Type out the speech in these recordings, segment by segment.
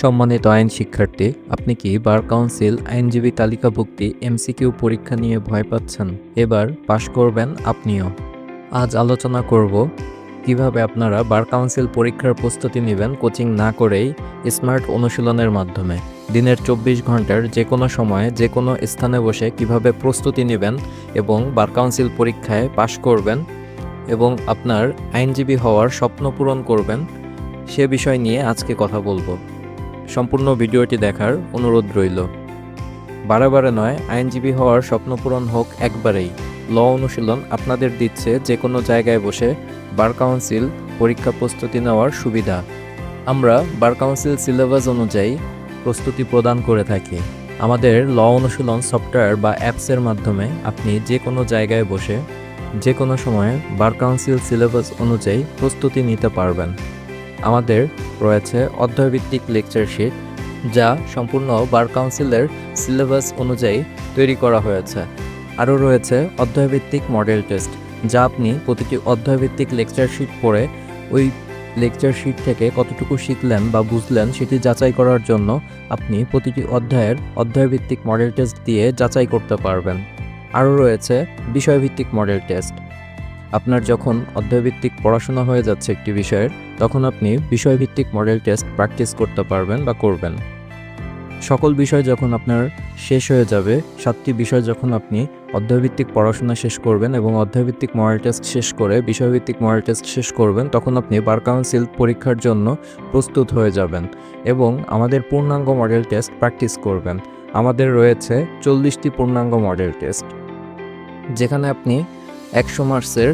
সম্মানিত আইন শিক্ষার্থী, আপনি কি বার কাউন্সিল আইনজীবী তালিকাভুক্তি এমসিকিউ পরীক্ষা নিয়ে ভয় পাচ্ছেন? এবার পাশ করবেন আপনিও। আজ আলোচনা করব কীভাবে আপনারা বার কাউন্সিল পরীক্ষার প্রস্তুতি নেবেন কোচিং না করেই স্মার্ট অনুশীলনের মাধ্যমে। দিনের চব্বিশ ঘণ্টার যে কোনো সময়ে যে কোনো স্থানে বসে কীভাবে প্রস্তুতি নেবেন এবং বার কাউন্সিল পরীক্ষায় পাশ করবেন এবং আপনার আইনজীবী হওয়ার স্বপ্ন পূরণ করবেন, সে বিষয় নিয়ে আজকে কথা বলব। সম্পূর্ণ ভিডিওটি দেখার অনুরোধ রইল। বারে নয়, আইনজীবী হওয়ার স্বপ্ন পূরণ হোক একবারেই। ল অনুশীলন আপনাদের দিচ্ছে যে কোনো জায়গায় বসে বার কাউন্সিল পরীক্ষা প্রস্তুতি নেওয়ার সুবিধা। আমরা বার কাউন্সিল সিলেবাস অনুযায়ী প্রস্তুতি প্রদান করে থাকি। আমাদের ল অনুশীলন সফটওয়্যার বা অ্যাপসের মাধ্যমে আপনি যে কোনো জায়গায় বসে যে কোনো সময়ে বার কাউন্সিল সিলেবাস অনুযায়ী প্রস্তুতি নিতে পারবেন। আমাদের রয়েছে অধ্যায়ভিত্তিক লেকচার শিট যা সম্পূর্ণ বার কাউন্সিলের সিলেবাস অনুযায়ী তৈরি করা হয়েছে। আরও রয়েছে অধ্যায়ভিত্তিক মডেল টেস্ট যা আপনি প্রতিটি অধ্যায়ভিত্তিক লেকচার শিট পড়ে ওই লেকচার শিট থেকে কতটুকু শিখলেন বা বুঝলেন সেটি যাচাই করার জন্য আপনি প্রতিটি অধ্যায়ের অধ্যায়ভিত্তিক মডেল টেস্ট দিয়ে যাচাই করতে পারবেন। আরও রয়েছে বিষয়ভিত্তিক মডেল টেস্ট আপনার যখন অধ্যায়ভিত্তিক পড়াশোনা হয়ে যাচ্ছে একটি বিষয়ের, তখন আপনি বিষয়ভিত্তিক মডেল টেস্ট প্র্যাকটিস করতে পারবেন বা করবেন। সকল বিষয় যখন আপনার শেষ হয়ে যাবে, সাতটি বিষয় যখন আপনি অধ্যায়ভিত্তিক পড়াশোনা শেষ করবেন এবং অধ্যায়ভিত্তিক মডেল টেস্ট শেষ করে বিষয়ভিত্তিক মডেল টেস্ট শেষ করবেন, তখন আপনি বার কাউন্সিল পরীক্ষার জন্য প্রস্তুত হয়ে যাবেন এবং আমাদের পূর্ণাঙ্গ মডেল টেস্ট প্র্যাকটিস করবেন। আমাদের রয়েছে চল্লিশটি পূর্ণাঙ্গ মডেল টেস্ট। যেখানে আপনি একশো মার্কসের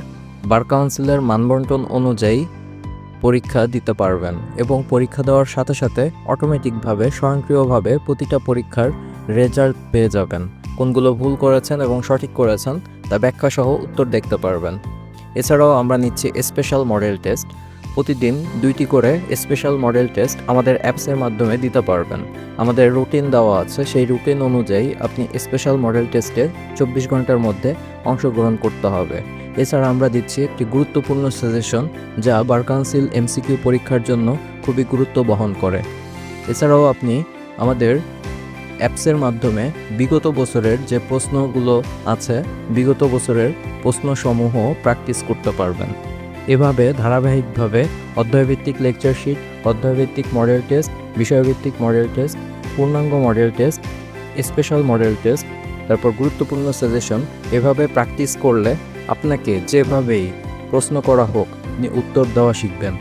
বার কাউন্সিলের মানবন্টন অনুযায়ী পরীক্ষা দিতে পারবেন এবং পরীক্ষা দেওয়ার সাথে সাথে অটোমেটিকভাবে স্বয়ংক্রিয়ভাবে প্রতিটা পরীক্ষার রেজাল্ট পেয়ে যাবেন। কোনগুলো ভুল করেছেন এবং সঠিক করেছেন তা ব্যাখ্যাসহ উত্তর দেখতে পারবেন। এছাড়াও আমরা নিচ্ছি স্পেশাল মডেল টেস্ট প্রতিদিন দুইটি করে স্পেশাল মডেল টেস্ট আমাদের অ্যাপসের মাধ্যমে দিতে পারবেন। আমাদের রুটিন দেওয়া আছে, সেই রুটিন অনুযায়ী আপনি স্পেশাল মডেল টেস্টে চব্বিশ ঘণ্টার মধ্যে অংশগ্রহণ করতে হবে। এছাড়া আমরা দিচ্ছি একটি গুরুত্বপূর্ণ সাজেশন যা বার কাউন্সিল এমসিকিউ পরীক্ষার জন্য খুবই গুরুত্ব বহন করে। এছাড়াও আপনি আমাদের অ্যাপসের মাধ্যমে বিগত বছরের যে প্রশ্নগুলো আছে, বিগত বছরের প্রশ্নসমূহ প্র্যাকটিস করতে পারবেন। এভাবে ধারাবাহিকভাবে অধ্যায়ভিত্তিক লেকচার শিট অধ্যায়ভিত্তিক মডেল টেস্ট বিষয়ভিত্তিক মডেল টেস্ট পূর্ণাঙ্গ model test special model test তারপর গুরুত্বপূর্ণ সাজেশন এভাবে প্র্যাকটিস করলে আপনাকে যেভাবেই প্রশ্ন করা হোক, আপনি উত্তর দেওয়া শিখবেন।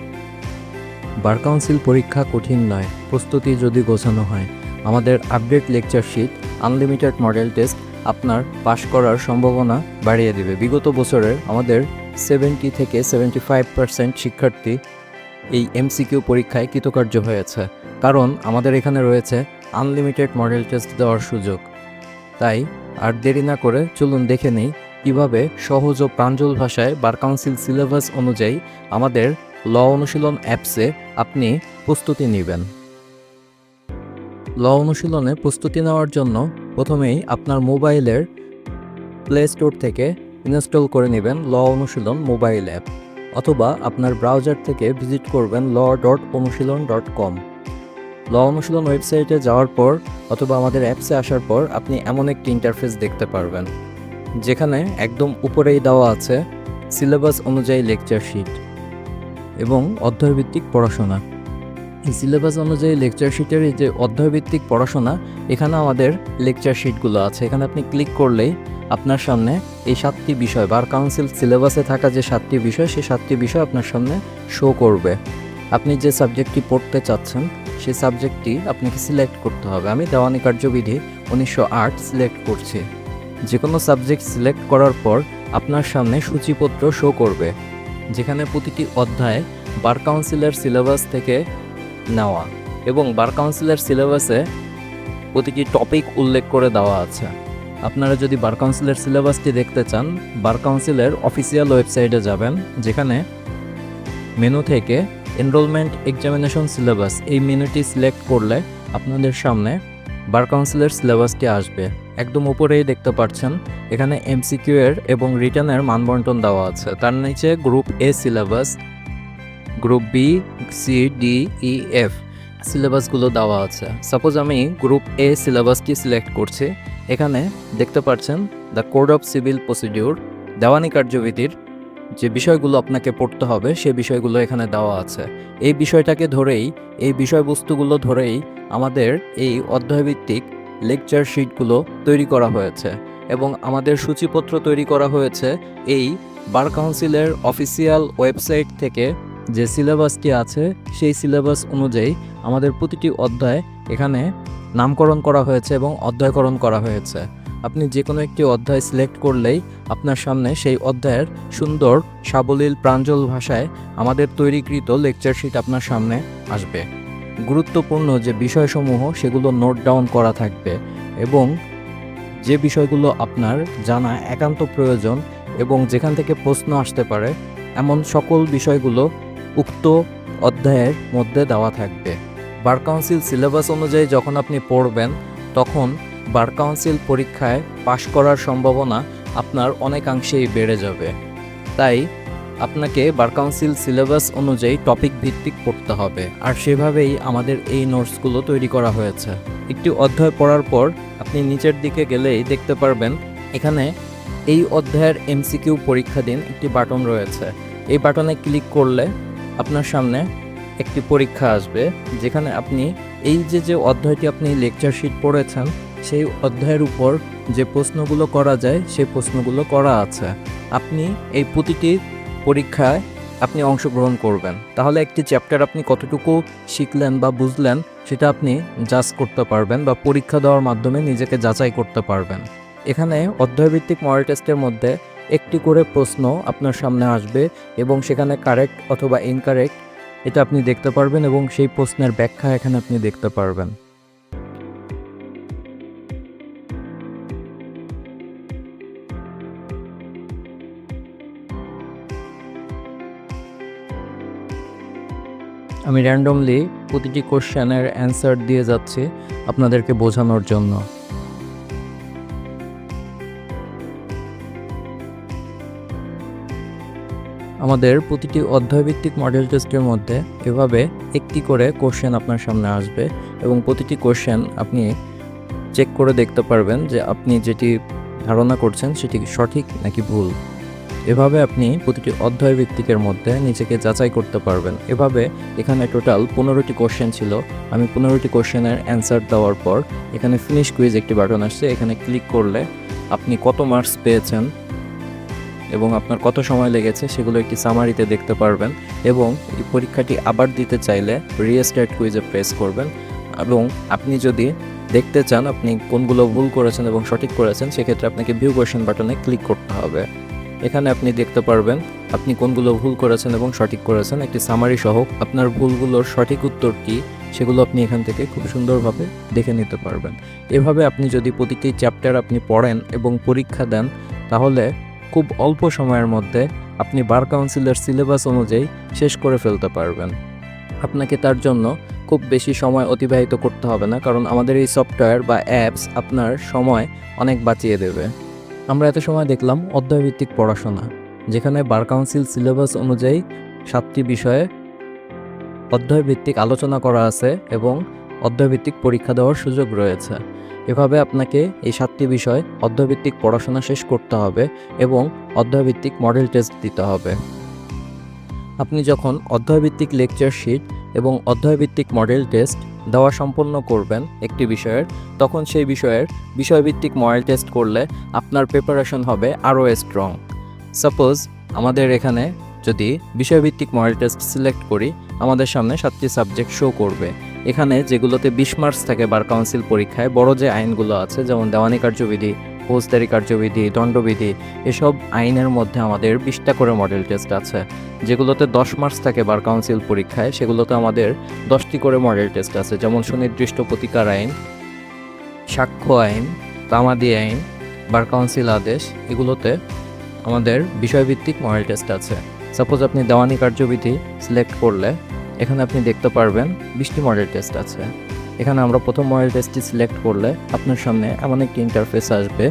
বার কাউন্সিল পরীক্ষা কঠিন নয়, প্রস্তুতি যদি গোছানো হয়, আমাদের update lecture sheet unlimited model test আপনার পাশ করার সম্ভাবনা বাড়িয়ে দেবে। বিগত বছরের আমাদের সেভেন্টি থেকে সেভেন্টি ফাইভ পার্সেন্ট শিক্ষার্থী এই এমসিকিউ পরীক্ষায় কৃতকার্য হয়েছে। কারণ আমাদের এখানে রয়েছে আনলিমিটেড মডেল টেস্ট দেওয়ার সুযোগ। তাই আর দেরি না করে চলুন দেখে নেই কীভাবে সহজ ও প্রাঞ্জল ভাষায় বার কাউন্সিল সিলেবাস অনুযায়ী আমাদের ল অনুশীলন অ্যাপসে আপনি প্রস্তুতি নেবেন। ল অনুশীলনে প্রস্তুতি নেওয়ার জন্য প্রথমেই আপনার মোবাইলের প্লে স্টোর থেকে ইনস্টল করে নেবেন ল অনুশীলন মোবাইল অ্যাপ অথবা আপনার ব্রাউজার থেকে ভিজিট করবেন ল ডট অনুশীলন ডট কম। ল অনুশীলন ওয়েবসাইটে যাওয়ার পর অথবা আমাদের অ্যাপসে আসার পর আপনি এমন একটি ইন্টারফেস দেখতে পারবেন, যেখানে একদম উপরেই দেওয়া আছে সিলেবাস অনুযায়ী লেকচার শিট এবং অধ্যায়ভিত্তিক পড়াশোনা। সিলেবাস অনুযায়ী লেকচার শিটের এই যে অধ্যায়ভিত্তিক পড়াশোনা, এখানে আমাদের লেকচার শিটগুলো আছে। এখানে আপনি ক্লিক করলেই আপনার সামনে এই সাতটি বিষয় বার কাউন্সিল সিলেবাসে থাকা যে সাতটি বিষয়, সেই সাতটি বিষয় আপনার সামনে শো করবে। আপনি যে সাবজেক্টটি পড়তে চাচ্ছেন, সেই সাবজেক্টটি আপনাকে সিলেক্ট করতে হবে। আমি দেওয়ানি কার্যবিধি উনিশশো আট সিলেক্ট করছি। যে কোনো সাবজেক্ট সিলেক্ট করার পর আপনার সামনে সূচিপত্র শো করবে। যেখানে প্রতিটি অধ্যায় বার কাউন্সিলের সিলেবাস থেকে নেওয়া এবং বার কাউন্সিলের সিলেবাসে প্রতিটি টপিক উল্লেখ করে দেওয়া আছে। আপনারা যদি বার কাউন্সিলের সিলেবাসটি দেখতে চান, বার কাউন্সিলের অফিসিয়াল ওয়েবসাইটে যাবেন, যেখানে মেনু থেকে এনরোলমেন্ট এক্সামিনেশন সিলেবাস, এই মেনুটি সিলেক্ট করলে আপনাদের সামনে বার কাউন্সিলের সিলেবাসটি আসবে। একদম উপরেই দেখতে পাচ্ছেন, এখানে এমসিকিউ এর এবং রিটার্নের মানবন্টন দেওয়া আছে। তার নিচে group A syllabus, group B C D E F সিলেবাসগুলো দেওয়া আছে। সাপোজ আমি গ্রুপ এ সিলেবাসটি সিলেক্ট করছি, এখানে দেখতে পাচ্ছেন the code of civil procedure দেওয়ানি কার্যবিধির যে বিষয়গুলো আপনাকে পড়তে হবে, সে বিষয়গুলো এখানে দেওয়া আছে। এই বিষয়টাকে ধরেই, এই বিষয়বস্তুগুলো ধরেই আমাদের এই অধ্যায়ভিত্তিক লেকচার শিটগুলো তৈরি করা হয়েছে এবং আমাদের সূচিপত্র তৈরি করা হয়েছে এই বার কাউন্সিলের অফিসিয়াল ওয়েবসাইট থেকে যে সিলেবাসটি আছে, সেই সিলেবাস অনুযায়ী আমাদের প্রতিটি অধ্যায় এখানে নামকরণ করা হয়েছে এবং অধ্যায়করণ করা হয়েছে। আপনি যে কোনো একটি অধ্যায় সিলেক্ট করলেই আপনার সামনে সেই অধ্যায়ের সুন্দর, সাবলীল, প্রাঞ্জল ভাষায় আমাদের তৈরিকৃত লেকচার শিট আপনার সামনে আসবে। গুরুত্বপূর্ণ যে বিষয়সমূহ, সেগুলো নোট ডাউন করা থাকবে এবং যে বিষয়গুলো আপনার জানা একান্ত প্রয়োজন এবং যেখান থেকে প্রশ্ন আসতে পারে, এমন সকল বিষয়গুলো উক্ত অধ্যায়ের মধ্যে দেওয়া থাকবে। বার কাউন্সিল সিলেবাস অনুযায়ী যখন আপনি পড়বেন, তখন বার কাউন্সিল পরীক্ষায় পাশ করার সম্ভাবনা আপনার অনেকাংশেই বেড়ে যাবে। তাই আপনাকে বার কাউন্সিল সিলেবাস অনুযায়ী টপিক ভিত্তিক পড়তে হবে। আর সেভাবেই আমাদের এই নোটসগুলো তৈরি করা হয়েছে। একটি অধ্যায় পড়ার পর আপনি নিচের দিকে গেলেই দেখতে পারবেন, এখানে এই অধ্যায়ের এমসিকিউ পরীক্ষা দিন একটি বাটন রয়েছে। এই বাটনে ক্লিক করলে আপনার সামনে একটি পরীক্ষা আসবে, যেখানে আপনি এই যে যে অধ্যায়টি আপনি লেকচার শিট পড়েছেন, সেই অধ্যায়ের উপর যে প্রশ্নগুলো করা যায়, সেই প্রশ্নগুলো করা আছে। আপনি এই প্রতিটি পরীক্ষায় আপনি অংশগ্রহণ করবেন। তাহলে একটি চ্যাপ্টার আপনি কতটুকু শিখলেন বা বুঝলেন, সেটা আপনি জাজ করতে পারবেন বা পরীক্ষা দেওয়ার মাধ্যমে নিজেকে যাচাই করতে পারবেন। এখানে অধ্যায়ভিত্তিক মডেল টেস্টের মধ্যে একটি করে প্রশ্ন আপনার সামনে আসবে এবং সেখানে কারেক্ট অথবা ইনকারেক্ট এটা আপনি দেখতে পারবেন এবং সেই প্রশ্নের ব্যাখ্যা এখানে আপনি দেখতে পারবেন। আমি র্যান্ডমলি প্রতিটি কোশ্চেনের অ্যান্সার দিয়ে যাচ্ছি আপনাদেরকে বোঝানোর জন্য। আমাদের প্রতিটি অধ্যায়ভিত্তিক মডেল টেস্টের মধ্যে এভাবে একটি করে কোশ্চেন আপনার সামনে আসবে এবং প্রতিটি কোশ্চেন আপনি চেক করে দেখতে পারবেন যে আপনি যেটি ধারণা করছেন সেটি সঠিক নাকি ভুল। এভাবে আপনি প্রতিটি অধ্যায় ভিত্তিকের মধ্যে নিজেকে যাচাই করতে পারবেন। এভাবে এখানে টোটাল পনেরোটি কোশ্চেন ছিল। আমি পনেরোটি কোশ্চেনের অ্যান্সার দেওয়ার পর এখানে ফিনিশ কুইজ একটি বাটন আসছে। এখানে ক্লিক করলে আপনি কত মার্কস পেয়েছেন এবং আপনার কত সময় লেগেছে সেগুলো একটি সামারিতে দেখতে পারবেন এবং এই পরীক্ষাটি আবার দিতে চাইলে রিস্টার্ট কুইজে প্রেস করবেন এবং আপনি যদি দেখতে চান আপনি কোনগুলো ভুল করেছেন এবং সঠিক করেছেন, সেক্ষেত্রে আপনাকে ভিউ কোয়েশন বাটনে ক্লিক করতে হবে। এখানে আপনি দেখতে পারবেন আপনি কোনগুলো ভুল করেছেন এবং সঠিক করেছেন। একটি সামারি সহ আপনার ভুলগুলোর সঠিক উত্তর কী, সেগুলো আপনি এখান থেকে খুব সুন্দরভাবে দেখে নিতে পারবেন। এভাবে আপনি যদি প্রতিটি চ্যাপ্টার আপনি পড়েন এবং পরীক্ষা দেন, তাহলে খুব অল্প সময়ের মধ্যে আপনি বার কাউন্সিলের সিলেবাস অনুযায়ী শেষ করে ফেলতে পারবেন। আপনাকে তার জন্য খুব বেশি সময় অতিবাহিত করতে হবে না, কারণ আমাদের এই সফটওয়্যার বা অ্যাপস আপনার সময় অনেক বাঁচিয়ে দেবে। আমরা এত সময় দেখলাম অধ্যায়ভিত্তিক পড়াশোনা, যেখানে বার কাউন্সিল সিলেবাস অনুযায়ী সাতটি বিষয়ে অধ্যায়ভিত্তিক আলোচনা করা আছে এবং অধ্যায়ভিত্তিক পরীক্ষা দেওয়ার সুযোগ রয়েছে। এভাবে আপনাকে এই সাতটি বিষয় অধ্যায়ভিত্তিক পড়াশোনা শেষ করতে হবে এবং অধ্যায়ভিত্তিক মডেল টেস্ট দিতে হবে। আপনি যখন অধ্যায়ভিত্তিক লেকচার শিট এবং অধ্যায়ভিত্তিক মডেল টেস্ট দেওয়া সম্পন্ন করবেন একটি বিষয়ের, তখন সেই বিষয়ের বিষয়ভিত্তিক মডেল টেস্ট করলে আপনার প্রিপারেশন হবে আরও স্ট্রং সাপোজ আমাদের এখানে যদি বিষয়ভিত্তিক মডেল টেস্ট সিলেক্ট করি, আমাদের সামনে সাতটি সাবজেক্ট শো করবে। এখানে যেগুলোতে বিশ মার্কস থাকে বার কাউন্সিল পরীক্ষায় বড় যে আইনগুলো আছে, যেমন দেওয়ানি কার্যবিধি, ফৌজদারি কার্যবিধি, দণ্ডবিধি, এসব আইনের মধ্যে আমাদের বিশটা করে মডেল টেস্ট আছে। যেগুলোতে দশ মার্কস থাকে বার কাউন্সিল পরীক্ষায়, সেগুলোতে আমাদের দশটি করে মডেল টেস্ট আছে, যেমন সুনির্দিষ্ট প্রতিকার আইন, সাক্ষ্য আইন, তামাদি আইন, বার কাউন্সিল আদেশ, এগুলোতে আমাদের বিষয়ভিত্তিক মডেল টেস্ট আছে। সাপোজ আপনি দেওয়ানি কার্যবিধি সিলেক্ট করলে এখানে আপনি দেখতে পারবেন বিশটি মডেল টেস্ট আছে। এখানে আমরা প্রথম মডেল টেস্টটি সিলেক্ট করলে আপনার সামনে এমন একটি ইন্টারফেস আসবে,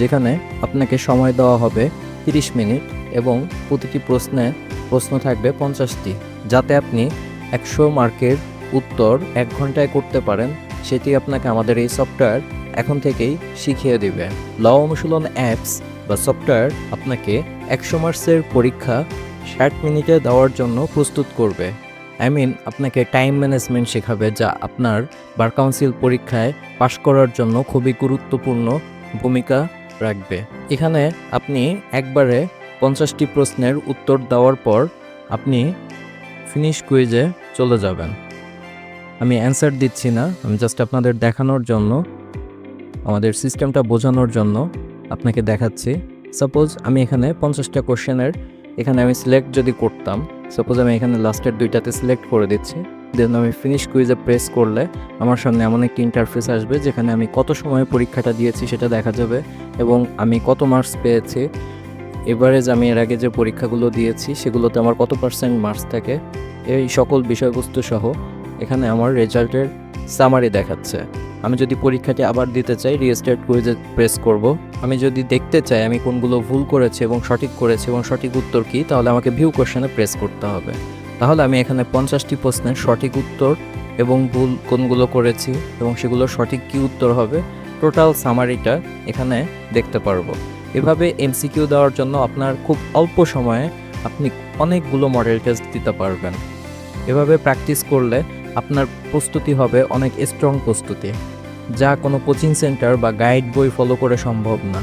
যেখানে আপনাকে সময় দেওয়া হবে তিরিশ মিনিট এবং প্রতিটি প্রশ্নে প্রশ্ন থাকবে পঞ্চাশটি, যাতে আপনি একশো মার্কের উত্তর এক ঘন্টায় করতে পারেন, সেটি আপনাকে আমাদের এই সফটওয়্যার এখন থেকেই শিখিয়ে দেবে। ল অনুশীলন অ্যাপস বা সফটওয়্যার আপনাকে একশো মার্কসের পরীক্ষা ষাট মিনিটে দেওয়ার জন্য প্রস্তুত করবে। আই মিন আপনাকে টাইম ম্যানেজমেন্ট শেখাবে যা আপনার বার কাউন্সিল পরীক্ষায় পাশ করার জন্য খুবই গুরুত্বপূর্ণ ভূমিকা রাখবে। এখানে আপনি একবারে পঞ্চাশটি প্রশ্নের উত্তর দেওয়ার পর আপনি ফিনিশ কুইজে চলে যাবেন। আমি অ্যান্সার দিচ্ছি না, আমি জাস্ট আপনাদের দেখানোর জন্য, আমাদের সিস্টেমটা বোঝানোর জন্য আপনাকে দেখাচ্ছি। সাপোজ আমি এখানে পঞ্চাশটা কোশ্চেনের এখানে আমি সিলেক্ট যদি করতাম সাপোজ আমি এখানে লাস্টের দুইটাতে সিলেক্ট করে দিচ্ছি দেন আমি ফিনিশ কুইজে প্রেস করলে আমার সামনে এমন একটি ইন্টারফেস আসবে যেখানে আমি কত সময় পরীক্ষাটা দিয়েছি সেটা দেখা যাবে এবং আমি কত মার্কস পেয়েছি। এভারেজ আমি এর আগে যে পরীক্ষাগুলো দিয়েছি সেগুলোতে আমার কত পার্সেন্ট মার্কস থাকে, এই সকল বিষয়বস্তু সহ এখানে আমার রেজাল্টের সামারি দেখাচ্ছে। আমি যদি পরীক্ষাটি আবার দিতে চাই রিস্টার্ট কুইজে প্রেস করব। আমি যদি দেখতে চাই আমি কোনগুলো ভুল করেছি এবং সঠিক করেছি এবং সঠিক উত্তর কী, তাহলে আমাকে ভিউ কোশ্চেনে প্রেস করতে হবে। তাহলে আমি এখানে পঞ্চাশটি প্রশ্নের সঠিক উত্তর এবং ভুল কোনগুলো করেছি এবং সেগুলো সঠিক কী উত্তর হবে টোটাল সামারিটা এখানে দেখতে পারব। এভাবে এমসিকিউ দেওয়ার জন্য আপনার খুব অল্প সময়ে আপনি অনেকগুলো মডেল টেস্ট দিতে পারবেন। এভাবে প্র্যাকটিস করলে আপনার প্রস্তুতি হবে অনেক স্ট্রং প্রস্তুতি, যা কোনো কোচিং সেন্টার বা গাইড বই ফলো করে সম্ভব না।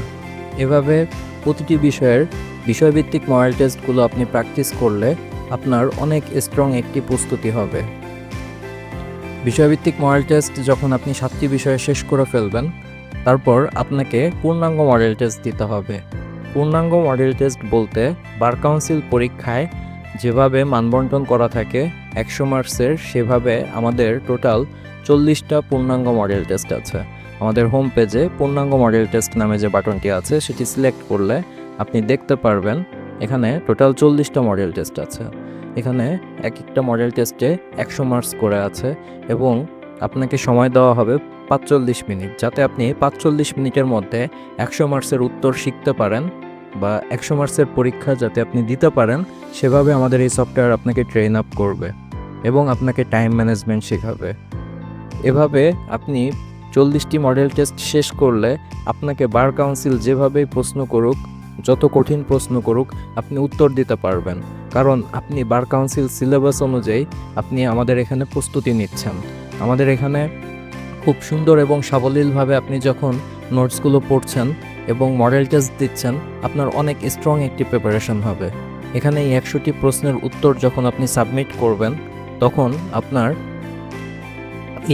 এভাবে প্রতিটি বিষয়ের বিষয়ভিত্তিক মডেল টেস্টগুলো আপনি প্র্যাকটিস করলে আপনার অনেক স্ট্রং একটি প্রস্তুতি হবে। বিষয়ভিত্তিক মডেল টেস্ট যখন আপনি সাতটি বিষয়ে শেষ করে ফেলবেন, তারপর আপনাকে পূর্ণাঙ্গ মডেল টেস্ট দিতে হবে। পূর্ণাঙ্গ মডেল টেস্ট বলতে বার কাউন্সিল পরীক্ষায় যেভাবে মানবন্টন করা থাকে একশো মার্কসের সেভাবে আমাদের টোটাল চল্লিশটা পূর্ণাঙ্গ মডেল টেস্ট আছে। আমাদের হোম পেজে পূর্ণাঙ্গ মডেল টেস্ট নামে যে বাটনটি আছে, সেটি সিলেক্ট করলে আপনি দেখতে পারবেন এখানে টোটাল চল্লিশটা মডেল টেস্ট আছে। এখানে এক একটা মডেল টেস্টে একশো মার্কস করে আছে এবং আপনাকে সময় দেওয়া হবে পাঁচচল্লিশ মিনিট, যাতে আপনি পাঁচচল্লিশ মিনিটের মধ্যে একশো মার্কসের উত্তর শিখতে পারেন বা একশো মার্কসের পরীক্ষা যাতে আপনি দিতে পারেন, সেভাবে আমাদের এই সফটওয়্যার আপনাকে ট্রেন আপ করবে। এবং আপনাকে টাইম ম্যানেজমেন্ট শেখাবে। এভাবে আপনি চল্লিশটি মডেল টেস্ট শেষ করলে আপনাকে বার কাউন্সিল যেভাবেই প্রশ্ন করুক, যত কঠিন প্রশ্ন করুক, আপনি উত্তর দিতে পারবেন। কারণ আপনি বার কাউন্সিল সিলেবাস অনুযায়ী আপনি আমাদের এখানে প্রস্তুতি নিচ্ছেন। আমাদের এখানে খুব সুন্দর এবং সাবলীলভাবে আপনি যখন নোটসগুলো পড়ছেন এবং মডেল টেস্ট দিচ্ছেন, আপনার অনেক স্ট্রং একটি প্রিপারেশন হবে। এখানে এই একশোটি প্রশ্নের উত্তর যখন আপনি সাবমিট করবেন তখন আপনার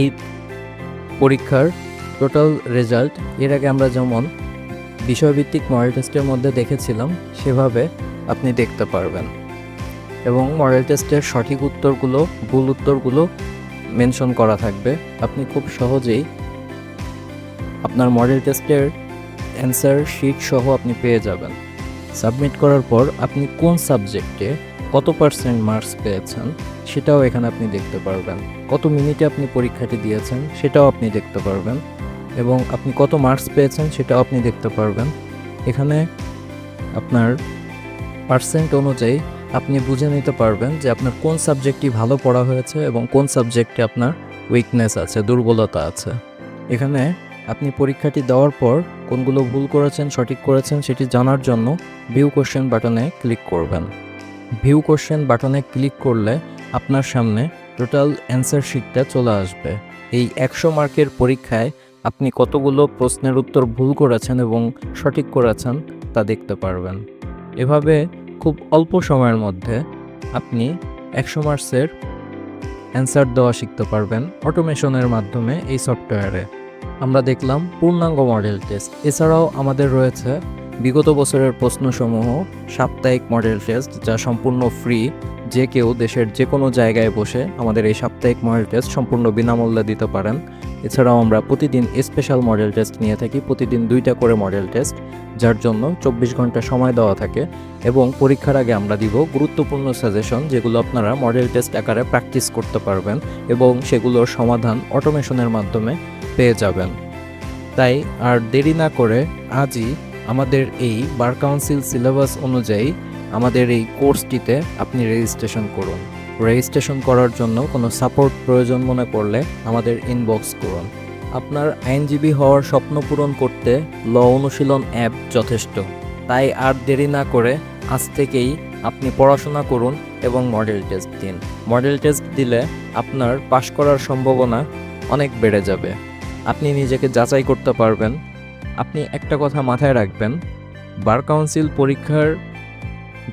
এই পরীক্ষার টোটাল রেজাল্ট এর আগে আমরা যেমন বিষয়ভিত্তিক মডেল টেস্টের মধ্যে দেখেছিলাম, সেভাবে আপনি দেখতে পারবেন। এবং মডেল টেস্টের সঠিক উত্তরগুলো, ভুল উত্তরগুলো মেনশন করা থাকবে। আপনি খুব সহজেই আপনার মডেল টেস্টের অ্যান্সার শিট সহ আপনি পেয়ে যাবেন। সাবমিট করার পর আপনি কোন সাবজেক্টে কত পার্সেন্ট মার্কস পেয়েছেন? সেটাও এখানে আপনি দেখতে পারবেন। কত মিনিটে আপনি পরীক্ষাটি দিয়েছেন সেটাও আপনি দেখতে পারবেন এবং আপনি কত মার্কস পেয়েছেন সেটাও আপনি দেখতে পারবেন। এখানে আপনার পার্সেন্ট অনুযায়ী আপনি বুঝে নিতে পারবেন যে আপনার কোন সাবজেক্টটি ভালো পড়া হয়েছে এবং কোন সাবজেক্টে আপনার উইকনেস আছে, দুর্বলতা আছে। এখানে আপনি পরীক্ষাটি দেওয়ার পর কোনগুলো ভুল করেছেন, সঠিক করেছেন সেটি জানার জন্য ভিউ কোশ্চেন বাটনে ক্লিক করবেন। ভিউ কোশ্চেন বাটনে ক্লিক করলে আপনার সামনে টোটাল অ্যান্সার শিটটা চলে আসবে। এই একশো মার্কের পরীক্ষায় আপনি কতগুলো প্রশ্নের উত্তর ভুল করেছেন এবং সঠিক করেছেন তা দেখতে পারবেন। এভাবে খুব অল্প সময়ের মধ্যে আপনি একশো মার্কসের অ্যান্সার দেওয়া শিখতে পারবেন অটোমেশনের মাধ্যমে এই সফটওয়্যারে আমরা দেখলাম পূর্ণাঙ্গ মডেল টেস্ট এছাড়াও আমাদের রয়েছে বিগত বছরের প্রশ্নসমূহ সাপ্তাহিক মডেল টেস্ট, যা সম্পূর্ণ ফ্রি, যে কেউ দেশের যে কোনো জায়গায় বসে আমাদের এই সাপ্তাহিক মডেল টেস্ট সম্পূর্ণ বিনামূল্যে দিতে পারেন। এছাড়াও আমরা প্রতিদিন স্পেশাল মডেল টেস্ট নিয়ে থাকি, প্রতিদিন দুইটা করে মডেল টেস্ট, যার জন্য চব্বিশ ঘণ্টা সময় দেওয়া থাকে এবং পরীক্ষার আগে আমরা দিব গুরুত্বপূর্ণ সাজেশন যেগুলো আপনারা মডেল টেস্ট আকারে প্র্যাকটিস করতে পারবেন এবং সেগুলোর সমাধান অটোমেশনের মাধ্যমে পেয়ে যাবেন। তাই আর দেরি না করে আজই আমাদের এই বার কাউন্সিল সিলেবাস অনুযায়ী আমাদের এই কোর্সটিতে আপনি রেজিস্ট্রেশন করুন। রেজিস্ট্রেশন করার জন্য কোনো সাপোর্ট প্রয়োজন মনে করলে আমাদের ইনবক্স করুন। আপনার আইনজীবী হওয়ার স্বপ্ন পূরণ করতে ল অনুশীলন অ্যাপ যথেষ্ট। তাই আর দেরি না করে আজ থেকেই আপনি পড়াশোনা করুন এবং মডেল টেস্ট দিন। মডেল টেস্ট দিলে আপনার পাশ করার সম্ভাবনা অনেক বেড়ে যাবে। আপনি নিজেকে যাচাই করতে পারবেন আপনি একটা কথা মাথায় রাখবেন, বার কাউন্সিল পরীক্ষার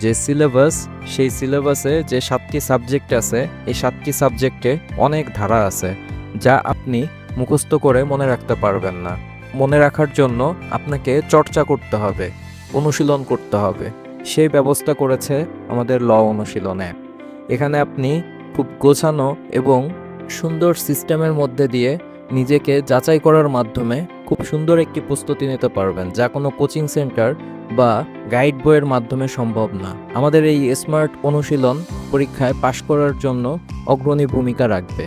যে সিলেবাস সেই সিলেবাসে যে সাতটি সাবজেক্ট আছে, এই সাতটি সাবজেক্টে অনেক ধারা আছে যা আপনি মুখস্থ করে মনে রাখতে পারবেন না। মনে রাখার জন্য আপনাকে চর্চা করতে হবে, অনুশীলন করতে হবে। সেই ব্যবস্থা করেছে আমাদের ল অনুশীলনে। এখানে আপনি খুব গোছানো এবং সুন্দর সিস্টেমের মধ্যে দিয়ে নিজেকে যাচাই করার মাধ্যমে খুব সুন্দর একটি প্রস্তুতি নিতে পারবেন, যা কোনো কোচিং সেন্টার বা গাইড বইয়ের মাধ্যমে সম্ভব না। আমাদের এই স্মার্ট অনুশীলন পরীক্ষায় পাশ করার জন্য অগ্রণী ভূমিকা রাখবে।